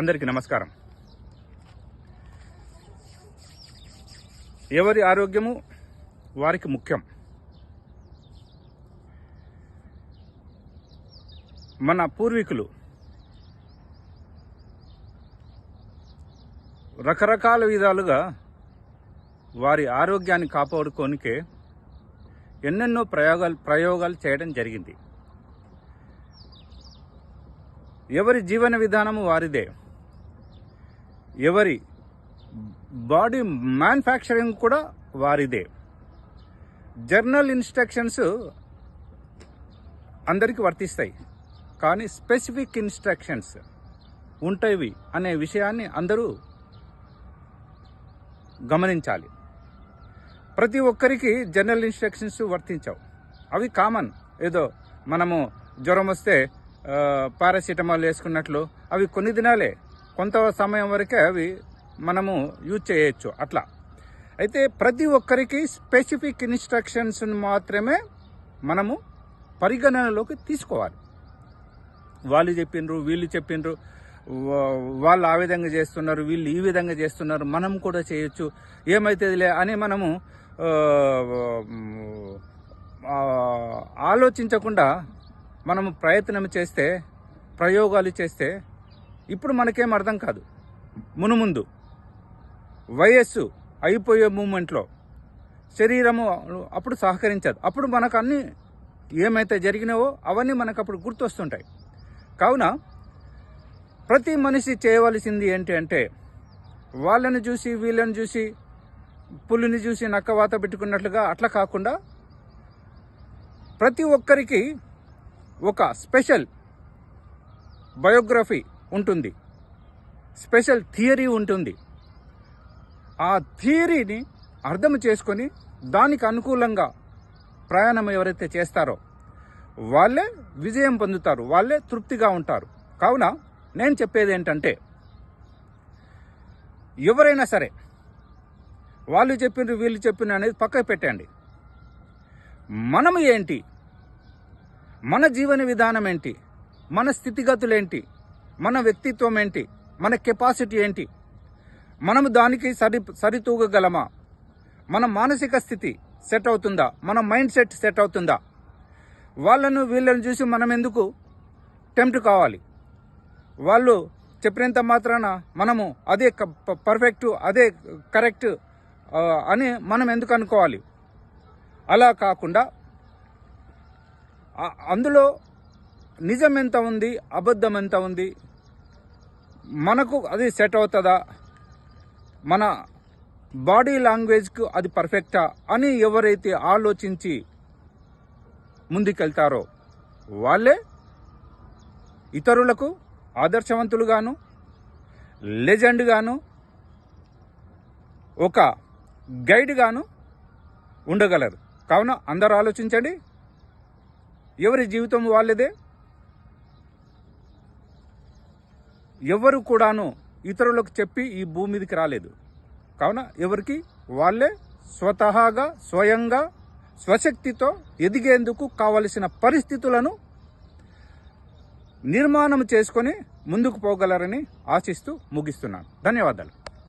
అందరికీ నమస్కారం. ఎవరి ఆరోగ్యము వారికి ముఖ్యం? మన పూర్వీకులు రకరకాల విధాలుగా వారి ఆరోగ్యాన్ని కాపాడుకోనికే ఎన్నెన్నో ప్రయోగాలు ప్రయోగాలు చేయడం జరిగింది. ఎవరి జీవన విధానము వారిదే? ఎవరి బాడీ మ్యానుఫ్యాక్చరింగ్ కూడా వారిదే. జర్నల్ ఇన్స్ట్రక్షన్స్ అందరికీ వర్తిస్తాయి. కానీ స్పెసిఫిక్ ఇన్స్ట్రక్షన్స్ ఉంటాయి అనే విషయాన్ని అందరూ గమనించాలి. ప్రతి ఒక్కరికి జనరల్ ఇన్స్ట్రక్షన్స్ వర్తించవు. అవి కామన్. ఏదో మనము జ్వరం వస్తే పారాసిటమాల్ వేసుకున్నట్లు అవి కొన్ని దినాలే కొంత సమయం వరకే అవి మనము యూజ్ చేయొచ్చు అట్లా. అయితే ప్రతి ఒక్కరికి స్పెసిఫిక్ ఇన్స్ట్రక్షన్స్ మాత్రమే మనము పరిగణనలోకి తీసుకోవాలి. వాళ్ళు చెప్పిండ్రు వీళ్ళు చెప్పిండ్రు వా- వాళ్ళు ఆ విధంగా చేస్తున్నారు వీళ్ళు ఈ విధంగా చేస్తున్నారు మనం కూడా చేయొచ్చు ఏమైతుందిలే అని మనము ఆలోచించకుండా మనము ప్రయత్నం చేస్తే ప్రయోగాలు చేస్తే ఇప్పుడు మనకేం అర్థం కాదు. మునుముందు వయస్సు అయిపోయే మూమెంట్లో శరీరము అప్పుడు సహకరించదు. అప్పుడు మనకు అన్ని ఏమైతే జరిగినావో అవన్నీ మనకు అప్పుడు గుర్తొస్తుంటాయి. కావున ప్రతి మనిషి చేయవలసింది ఏంటి అంటే వాళ్ళని చూసి వీళ్ళని చూసి పులిని చూసి నక్క వాత పెట్టుకున్నట్లుగా అట్లా కాకుండా ప్రతి ఒక్కరికి ఒక స్పెషల్ బయోగ్రఫీ ఉంటుంది. స్పెషల్ థియరీ ఉంటుంది. ఆ థియరీని అర్థం చేసుకొని దానికి అనుకూలంగా ప్రయాణం ఎవరైతే చేస్తారో వాళ్ళే విజయం పొందుతారు వాళ్ళే తృప్తిగా ఉంటారు. కావున నేను చెప్పేది ఏంటంటే ఎవరైనా సరే వాళ్ళు చెప్పినారు వీళ్ళు చెప్పిన అనేది పక్కకు పెట్టండి మనం ఏంటి? మన జీవన విధానం ఏంటి? మన స్థితిగతులు ఏంటి? మన వ్యక్తిత్వం ఏంటి? మన కెపాసిటీ ఏంటి? మనము దానికి సరి సరితూగగలమా? మన మానసిక స్థితి సెట్ అవుతుందా? మన మైండ్ సెట్ సెట్ అవుతుందా? వాళ్ళను వీళ్ళను చూసి మనం ఎందుకు టెంప్ట్ కావాలి? వాళ్ళు చెప్పినంత మాత్రాన మనము అదే పర్ఫెక్ట్ అదే కరెక్ట్ అని మనం ఎందుకు అనుకోవాలి? అలా కాకుండా అందులో నిజం ఎంత ఉంది? అబద్ధం ఎంత ఉంది? మనకు అది సెట్ అవుతుందా? మన బాడీ లాంగ్వేజ్కు అది పర్ఫెక్టా అని ఎవరైతే ఆలోచించి ముందుకెళ్తారో వాళ్ళే ఇతరులకు ఆదర్శవంతులుగాను లెజెండ్గాను ఒక గైడ్గాను ఉండగలరు. కావున అందరూ ఆలోచించండి. ఎవరి జీవితం వాళ్ళదే? ఎవరు కూడాను ఇతరులకు చెప్పి ఈ భూమి మీదకి రాలేదు. కావున ఎవరికి? వాళ్ళే స్వతహాగా స్వయంగా స్వశక్తితో ఎదిగేందుకు కావలసిన పరిస్థితులను నిర్మాణం చేసుకొని ముందుకు పోగలరని ఆశిస్తూ ముగిస్తున్నాను. ధన్యవాదాలు.